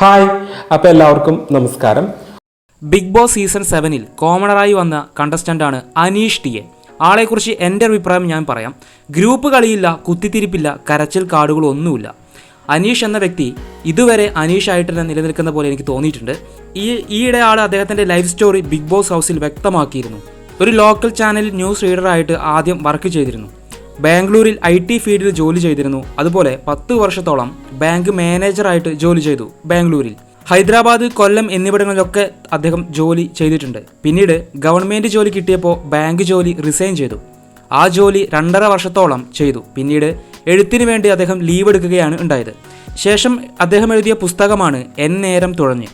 Hi അപ്പോൾ എല്ലാവർക്കും നമസ്കാരം. ബിഗ് ബോസ് സീസൺ സെവനിൽ കോമണറായി വന്ന കണ്ടസ്റ്റന്റാണ് അനീഷ് ടി എ. ആളെക്കുറിച്ച് എന്റെ അഭിപ്രായം ഞാൻ പറയാം. ഗ്രൂപ്പ് കളിയില്ല കുത്തിത്തിരിപ്പില്ല കരച്ചിൽ കാർഡുകളൊന്നുമില്ല അനീഷ് എന്ന വ്യക്തി ഇതുവരെ അനീഷ് അനീഷായിട്ട് തന്നെ നിലനിൽക്കുന്ന പോലെ എനിക്ക് തോന്നിയിട്ടുണ്ട്. ഈ ഈയിടെ ആൾ അദ്ദേഹത്തിന്റെ ലൈഫ് സ്റ്റോറി ബിഗ് ബോസ് ഹൗസിൽ വ്യക്തമാക്കിയിരുന്നു. ഒരു ലോക്കൽ ചാനൽ ന്യൂസ് റീഡറായിട്ട് ആദ്യം വർക്ക് ചെയ്തിരുന്നു. ബാംഗ്ലൂരിൽ ഐ ടി ഫീൽഡിൽ ജോലി ചെയ്തിരുന്നു. അതുപോലെ പത്ത് വർഷത്തോളം ബാങ്ക് മാനേജറായിട്ട് ജോലി ചെയ്തു ബാംഗ്ലൂരിൽ. ഹൈദരാബാദ് കൊല്ലം എന്നിവിടങ്ങളിലൊക്കെ അദ്ദേഹം ജോലി ചെയ്തിട്ടുണ്ട്. പിന്നീട് ഗവൺമെന്റ് ജോലി കിട്ടിയപ്പോൾ ബാങ്ക് ജോലി റിസൈൻ ചെയ്തു. ആ ജോലി രണ്ടര വർഷത്തോളം ചെയ്തു. പിന്നീട് എഴുത്തിനു വേണ്ടി അദ്ദേഹം ലീവ് എടുക്കുകയാണ് ഉണ്ടായത്. ശേഷം അദ്ദേഹം എഴുതിയ പുസ്തകമാണ് എൻ നേരം തുഴഞ്ഞ്.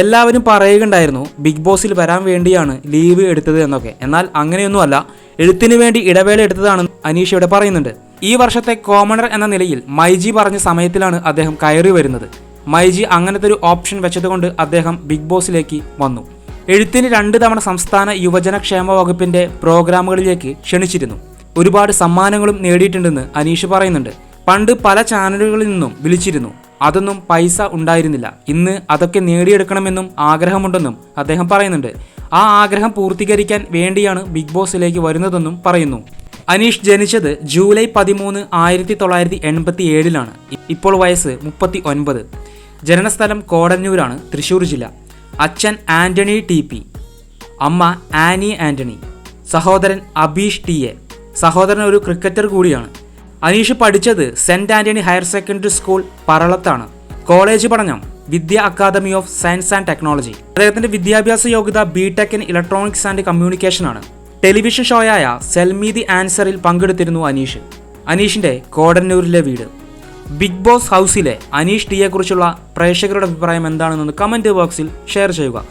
എല്ലാവരും പറയുകയുണ്ടായിരുന്നു ബിഗ് ബോസിൽ വരാൻ വേണ്ടിയാണ് ലീവ് എടുത്തത് എന്നൊക്കെ. എന്നാൽ അങ്ങനെയൊന്നുമല്ല എഴുത്തിന് വേണ്ടി ഇടവേള എടുത്തതാണെന്ന് അനീഷ് ഇവിടെ പറയുന്നുണ്ട്. ഈ വർഷത്തെ കോമണർ എന്ന നിലയിൽ മൈജി പറഞ്ഞ സമയത്തിലാണ് അദ്ദേഹം കയറി വരുന്നത്. മൈജി അങ്ങനത്തെ ഒരു ഓപ്ഷൻ വെച്ചതുകൊണ്ട് അദ്ദേഹം ബിഗ് ബോസിലേക്ക് വന്നു. എഴുത്തിന് രണ്ട് തവണ സംസ്ഥാന യുവജനക്ഷേമ വകുപ്പിന്റെ പ്രോഗ്രാമുകളിലേക്ക് ക്ഷണിച്ചിരുന്നു. ഒരുപാട് സമ്മാനങ്ങളും നേടിയിട്ടുണ്ടെന്ന് അനീഷ് പറയുന്നുണ്ട്. പണ്ട് പല ചാനലുകളിൽ നിന്നും വിളിച്ചിരുന്നു. അതൊന്നും പൈസ ഉണ്ടായിരുന്നില്ല. ഇന്ന് അതൊക്കെ നേടിയെടുക്കണമെന്നും ആഗ്രഹമുണ്ടെന്നും അദ്ദേഹം പറയുന്നുണ്ട്. ആ ആഗ്രഹം പൂർത്തീകരിക്കാൻ വേണ്ടിയാണ് ബിഗ് ബോസിലേക്ക് വരുന്നതെന്നും പറയുന്നു. അനീഷ് ജനിച്ചത് ജൂലൈ പതിമൂന്ന് ആയിരത്തി തൊള്ളായിരത്തി എൺപത്തി ഏഴിലാണ് ഇപ്പോൾ വയസ്സ് മുപ്പത്തി ഒൻപത് ജനനസ്ഥലം കോടന്നൂരാണ് തൃശ്ശൂർ ജില്ല. അച്ഛൻ ആന്റണി ടി പി. അമ്മ ആനി ആന്റണി. സഹോദരൻ അബീഷ് ടി എ. സഹോദരൻ ഒരു ക്രിക്കറ്റർ കൂടിയാണ്. അനീഷ് പഠിച്ചത് saint Antony higher secondary school പറളത്താണ്. College പഠനം Vidya academy of science and technology. അദ്ദേഹത്തിന്റെ വിദ്യാഭ്യാസ യോഗ്യത B tech in electronics and communication ആണ്. ടെലിവിഷൻ ഷോയായ സെൽമി ദി ആൻസറിൽ പങ്കെടുത്തിരുന്നു അനീഷ്. അനീഷിന്റെ കോടന്നൂരിലെ വീട്. ബിഗ് ബോസ് ഹൗസിലെ അനീഷ് ടിയെക്കുറിച്ചുള്ള പ്രേക്ഷകരുടെ അഭിപ്രായം എന്താണെന്ന് കമന്റ് ബോക്സിൽ ഷെയർ ചെയ്യുക.